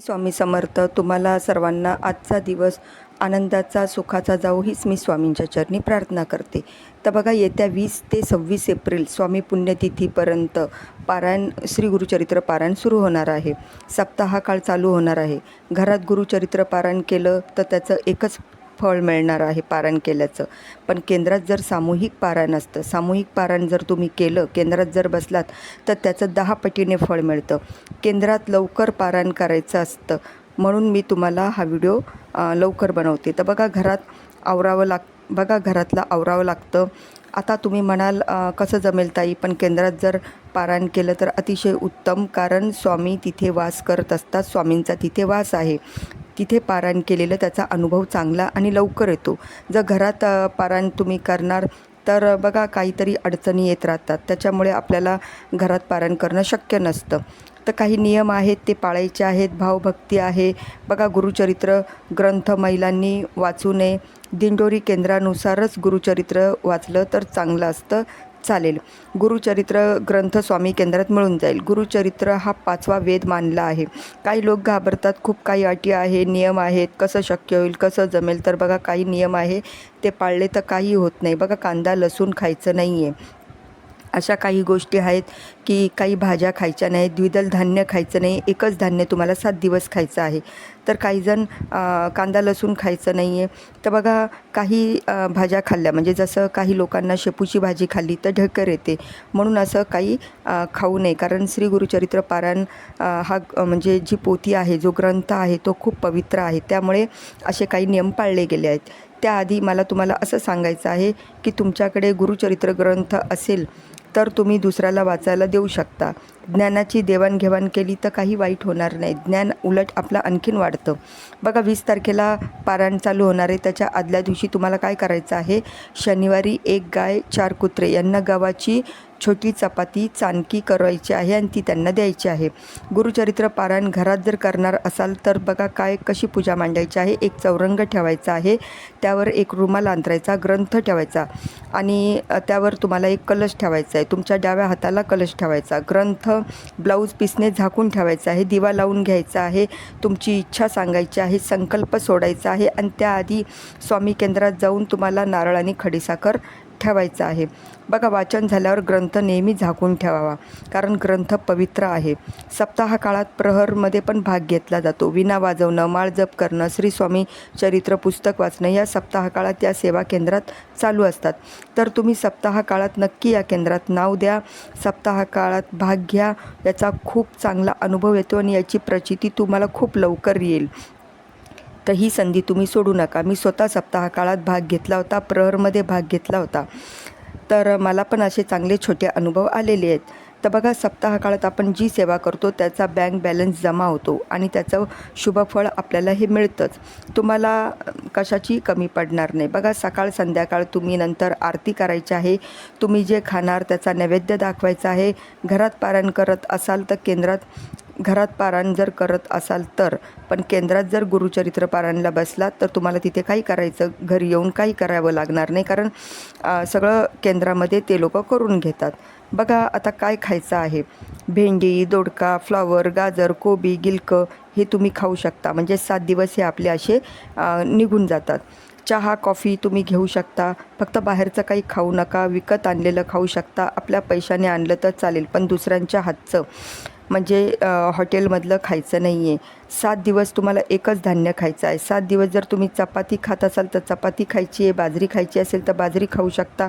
स्वामी समर्थ तुम्हाला सर्वांना आजचा दिवस आनंदाचा सुखाचा जाऊ हीच मी स्वामींच्या चरणी प्रार्थना करते. तर बघा येत्या वीस ते सव्वीस एप्रिल स्वामी पुण्यतिथीपर्यंत पारायण श्री गुरुचरित्र पारायण सुरू होणार आहे. सप्ताह काळ चालू होणार आहे. घरात गुरुचरित्र पारायण केलं तर त्याचं एकच फळ मिळणार आहे पारायण केल्याचं. पण केंद्रात जर सामूहिक पारायण असतं सामूहिक पारायण जर तुम्ही केलं केंद्रात जर बसलात तर त्याचं दहा पटीने फळ मिळतं. केंद्रात लवकर पारायण करायचं असतं म्हणून मी तुम्हाला हा व्हिडिओ लवकर बनवते. तर बघा घरात आवरावं लाग बघा घरातला आवरावं लागतं. आता तुम्ही म्हणाल कसं जमेल ताई पण केंद्रात जर पारायण केलं तर अतिशय उत्तम कारण स्वामी तिथे वास करत असतात स्वामींचा तिथे वास आहे. तिथे पारायण केलेलं त्याचा अनुभव चांगला आणि लवकर येतो. जर घरात पारायण तुम्ही करणार तर बघा काहीतरी अडचणी येत राहतात. त्याच्यामुळे आपल्याला घरात पारायण करणं शक्य नसतं. तर काही नियम आहेत ते पाळायचे आहेत भावभक्ती आहे. बघा गुरुचरित्र ग्रंथ महिलांनी वाचू नये. दिंडोरी केंद्रानुसारच गुरुचरित्र वाचलं तर चांगलं असतं. चालेल. गुरुचरित्र ग्रंथ स्वामी केंद्रात मिळून जाईल. गुरुचरित्र हा पाचवा वेद मानला आहे. काही लोक घाबरतात खूप काही अटी आहे नियम आहेत. कसं शक्य होईल कसं जमेल? तर बघा काही नियम आहे ते पाळले तर काही होत नाही. बघा कांदा लसूण खायचं नाही आहे अशा काही गोष्टी आहेत की काही भाज्या खायच्या नाहीत द्विदल धान्य खायचं नाही एकच धान्य तुम्हाला सात दिवस खायचं आहे. तर काहीजण कांदा लसूण खायचं नाही आहे तर बघा काही भाज्या खाल्ल्या म्हणजे जसं काही लोकांना शेपूची भाजी खाल्ली तर ढकर येते. म्हणून असं काही खाऊ नये. कारण श्री गुरुचरित्र पारायण हा म्हणजे जी पोथी आहे जो ग्रंथ आहे तो खूप पवित्र आहे. त्यामुळे असे काही नियम पाळले गेले आहेत. त्याआधी मला तुम्हाला असं सांगायचं आहे की तुमच्याकडे गुरुचरित्र ग्रंथ असेल तर तुम्ही दुसऱ्याला वाचायला देऊ शकता. ज्ञानाची देवाणघेवाण केली तर काही वाईट होणार नाही. ज्ञान उलट आपलं आणखीन वाढतं. बघा वीस तारखेला पारायण चालू होणार आहे. त्याच्या आदल्या दिवशी तुम्हाला काय करायचं आहे? शनिवारी एक गाय चार कुत्रे यांना गव्हाची छोटी चपाती चाणकी करायची आहे आणि ती त्यांना द्यायची आहे. गुरुचरित्र पारायण घरात जर करणार असाल तर बघा काय कशी पूजा मांडायची आहे? एक चौरंग ठेवायचा आहे. त्यावर एक रुमाल अंतरायचा ग्रंथ ठेवायचा आणि त्यावर तुम्हाला एक कलश ठेवायचा आहे. तुमच्या डाव्या हाताला कलश ठेवायचा. ग्रंथ ब्लाऊज पीसने झाकून ठेवायचा आहे दिवा लावून घ्यायचा आहे तुमची इच्छा सांगायची आहे संकल्प सोडायचा आहे आणि त्याआधी स्वामी केंद्रात जाऊन तुम्हाला नारळ आणि खडीसाखर ठेवायचा आहे. बघा वाचन झाल्यावर ग्रंथ नेहमी झाकून ठेवावा कारण ग्रंथ पवित्र आहे. सप्ताह काळात प्रहरमध्ये पण भाग घेतला जातो. विना वाजवणं माळ जप करणं श्री स्वामी चरित्र पुस्तक वाचणं या सप्ताह काळात या सेवा केंद्रात चालू असतात. तर तुम्ही सप्ताह काळात नक्की या केंद्रात नाव द्या सप्ताह काळात भाग घ्या याचा खूप चांगला अनुभव येतो आणि याची प्रचिती तुम्हाला खूप लवकर येईल. तर ही संधी तुम्ही सोडू नका. मी स्वतः सप्ताह काळात भाग घेतला होता प्रहरमध्ये भाग घेतला होता. तर मला पण असे चांगले छोटे अनुभव आलेले आहेत. तर बघा सप्ताह काळात आपण जी सेवा करतो त्याचा बँक बॅलन्स जमा होतो आणि त्याचं शुभफळ आपल्याला हे मिळतंच. तुम्हाला कशाची कमी पडणार नाही. बघा सकाळ संध्याकाळ तुम्ही नंतर आरती करायची आहे. तुम्ही जे खाणार त्याचा नैवेद्य दाखवायचा आहे. घरात पारायण करत असाल तर केंद्रात घरात पारायण जर करत असाल तर पण केंद्रात जर गुरुचरित्र पारायणला बसलात तर तुम्हाला तिथे काही करायचं घरी येऊन काही करावं लागणार नाही. कारण सगळं केंद्रामध्ये ते लोक करून घेतात. बघा आता काय खायचं आहे. भेंडी दोडका फ्लॉवर गाजर कोबी गिलकं हे तुम्ही खाऊ शकता. म्हणजे सात दिवस हे आपले असे निघून जातात. चहा कॉफी तुम्ही घेऊ शकता. फक्त बाहेरचं काही खाऊ नका विकत आणलेलं खाऊ शकता. आपल्या पैशाने आणलं तर चालेल पण दुसऱ्यांच्या हातचं. म्हणजे हॉटेलमधलं खायचं नाही आहे सात दिवस तुम्हाला एकच धान्य खायचं आहे. सात दिवस जर तुम्ही चपाती खात असाल तर चपाती खायची आहे बाजरी खायची असेल तर बाजरी खाऊ शकता.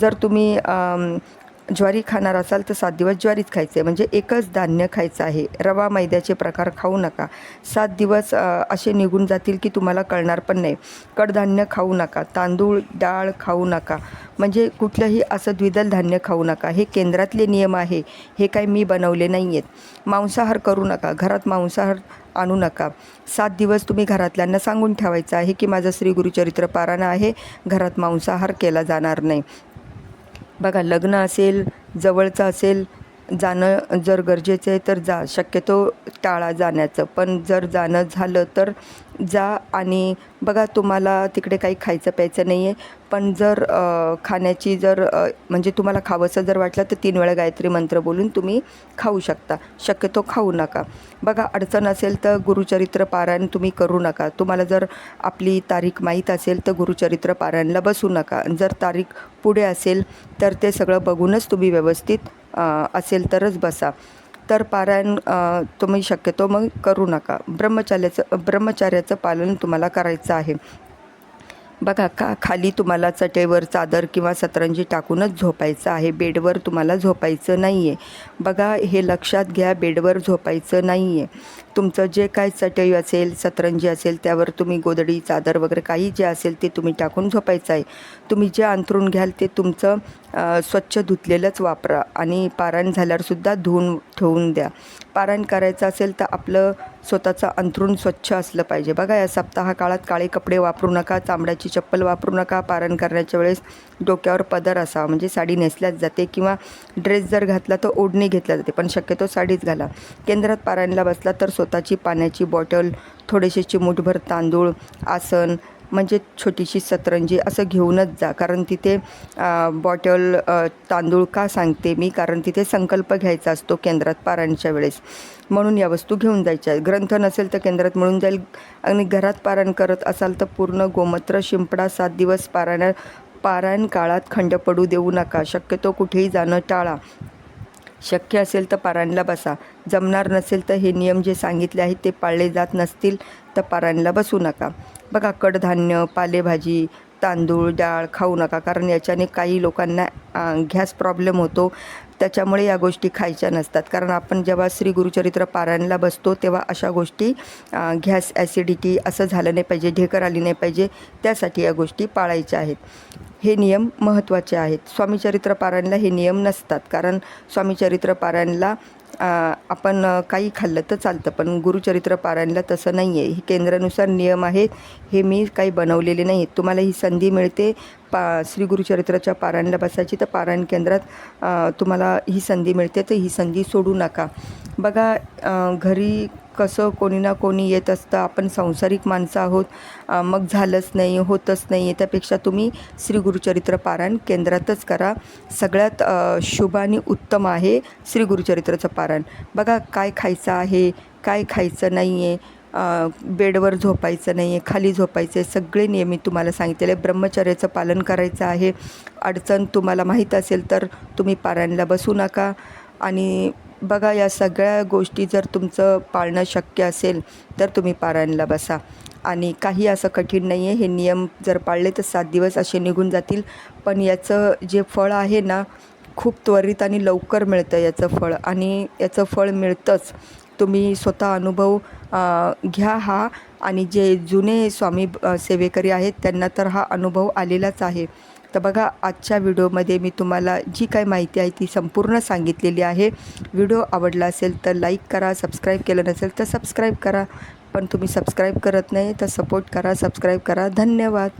जर तुम्ही ज्वारी खाणार असाल तर सात दिवस ज्वारीच खायचं आहे म्हणजे एकच धान्य खायचं आहे. रवा मैद्याचे प्रकार खाऊ नका. सात दिवस असे निघून जातील की तुम्हाला कळणार पण नाही. कडधान्य खाऊ नका. तांदूळ डाळ खाऊ नका. म्हणजे कुठलंही असं द्विदल धान्य खाऊ नका. हे केंद्रातले नियम आहे. हे काही मी बनवले नाही आहेत मांसाहार करू नका. घरात मांसाहार आणू नका. सात दिवस तुम्ही घरातल्यांना सांगून ठेवायचं आहे की माझं श्री गुरुचरित्र पारायण आहे. घरात मांसाहार केला जाणार नाही. बघा लग्न असेल जवळचं असेल जाणं जर गरजेचं आहे तर जा शक्यतो टाळा जाण्याचं. पण जर जाणं झालं तर जा आणि बघा तुम्हाला तिकडे काही खायचं प्यायचं नाही आहे पण जर खाण्याची जर म्हणजे तुम्हाला खावंसं जर वाटलं तर तीन वेळा गायत्री मंत्र बोलून तुम्ही खाऊ शकता. शक्यतो खाऊ नका. बघा अडचण असेल तर गुरुचरित्र पारायण तुम्ही करू नका. तुम्हाला जर आपली तारीख माहीत असेल तर गुरुचरित्र पारायणला बसू नका. जर तारीख पुढे असेल तर ते सगळं बघूनच तुम्ही व्यवस्थित असेल तरच बसा. तर पारायण तुम्ही शक्यतो मग करू नका. ब्रह्मचार्याचं ब्रह्मचार्याचं पालन तुम्हाला करायचं आहे. बघा का खाली तुम्हाला चटेवर चादर किंवा सतरंजी टाकूनच झोपायचं आहे. बेडवर तुम्हाला झोपायचं नाही आहे बघा हे लक्षात घ्या बेडवर झोपायचं नाही आहे तुमचं जे काय चटई असेल सतरंजी असेल त्यावर तुम्ही गोदडी चादर वगैरे काही जे असेल ते तुम्ही टाकून झोपायचं आहे. तुम्ही जे अंथरून घ्याल ते तुमचं स्वच्छ धुतलेलंच वापरा आणि पारायण झाल्यावरसुद्धा धुवून ठेवून द्या. पारायण करायचं असेल तर आपलं स्वतःचं अंथरूण स्वच्छ असलं पाहिजे. बघा या सप्ताह काळात काळे कपडे वापरू नका चामड्याची चप्पल वापरू नका पारण करण्याच्या वेळेस डोक्यावर पदर असावा. म्हणजे साडी नेसल्याच जाते किंवा ड्रेस जर घातला तर ओढणी घेतल्या जाते पण शक्यतो साडीच घाला. केंद्रात पारायणला बसला तर स्वतःची पाण्याची बॉटल थोडेसे चिमूटभर तांदूळ आसन म्हणजे छोटीशी सतरंजी असं घेऊनच जा. कारण तिथे बॉटल तांदूळ का सांगते मी? कारण तिथे संकल्प घ्यायचा असतो केंद्रात पारायणच्या वेळेस. म्हणून या वस्तू घेऊन जायच्या. ग्रंथ नसेल तर केंद्रात मिळून जाईल. आणि घरात पारायण करत असाल तर पूर्ण गोमूत्र शिंपडा सात दिवस पारायण पारायण काळात खंड पडू देऊ नका. शक्यतो कुठेही जाणं टाळा. शक्य असेल तर पारायणला बसा. जमणार नसेल तर हे नियम जे सांगितले आहेत ते पाळले जात नसतील तर पारायणला बसू नका. बघा कडधान्य पालेभाजी तांदूळ डाळ खाऊ नका कारण याच्याने काही लोकांना गॅस प्रॉब्लेम होतो. त्याच्यामुळे या गोष्टी खायच्या नसतात. कारण आपण जेव्हा श्री गुरुचरित्र पारायणला बसतो तेव्हा अशा गोष्टी गॅस ॲसिडिटी असं झालं नाही पाहिजे ढेकर आली नाही पाहिजे त्यासाठी या गोष्टी पाळायच्या आहेत. हे नियम महत्त्वाचे आहेत. स्वामीचरित्र पारायणला हे नियम नसतात. कारण स्वामीचरित्र पारायणला आपण काही खाल्लं तर चालतं पण गुरुचरित्र पारायणला तसं नाही आहे ही केंद्रानुसार नियम आहेत हे मी काही बनवलेले नाही. आहेत तुम्हाला ही संधी मिळते पा श्री गुरुचरित्राच्या पारायणला बसायची तर पारायण केंद्रात तुम्हाला ही संधी मिळते तर ही संधी सोडू नका. बघा घरी कसं कोणी ना कोणी येत असतं. आपण संसारिक माणसं आहोत. मग झालंच नाही होतच नाही. आहे त्यापेक्षा तुम्ही श्री गुरुचरित्र पारायण केंद्रातच करा. सगळ्यात अ, शुभ आणि उत्तम आहे श्री गुरुचरित्राचं पारायण. बघा काय खायचं आहे काय खायचं नाही आहे बेडवर झोपायचं नाही आहे खाली झोपायचं आहे सगळे नियम मी तुम्हाला सांगितलेले. आहे. ब्रह्मचर्याचं पालन करायचं आहे. अडचण तुम्हाला माहीत असेल तर तुम्ही पारायणला बसू नका. आणि बघा या सगळ्या गोष्टी जर तुमचं पाळणं शक्य असेल तर तुम्ही पारायणला बसा. आणि काही असं कठीण नाही आहे हे नियम जर पाळले तर सात दिवस असे निघून जातील. पण याचं जे फळ आहे ना खूप त्वरित आणि लवकर मिळतं याचं फळ. आणि याचं फळ मिळतंच. तुम्ही स्वतः अनुभव घ्या हा. आणि जे जुने स्वामी सेवेकरी आहेत त्यांना तर हा अनुभव आलेलाच आहे. तर बघा आजच्या व्हिडिओमध्ये मी तुम्हाला जी काही माहिती आहे ती संपूर्ण सांगितलेली आहे. व्हिडिओ आवडला असेल तर लाईक करा सबस्क्राईब केलं नसेल तर सबस्क्राईब करा. पण तुम्ही सबस्क्राईब करत नाही तर सपोर्ट करा सबस्क्राईब करा. धन्यवाद.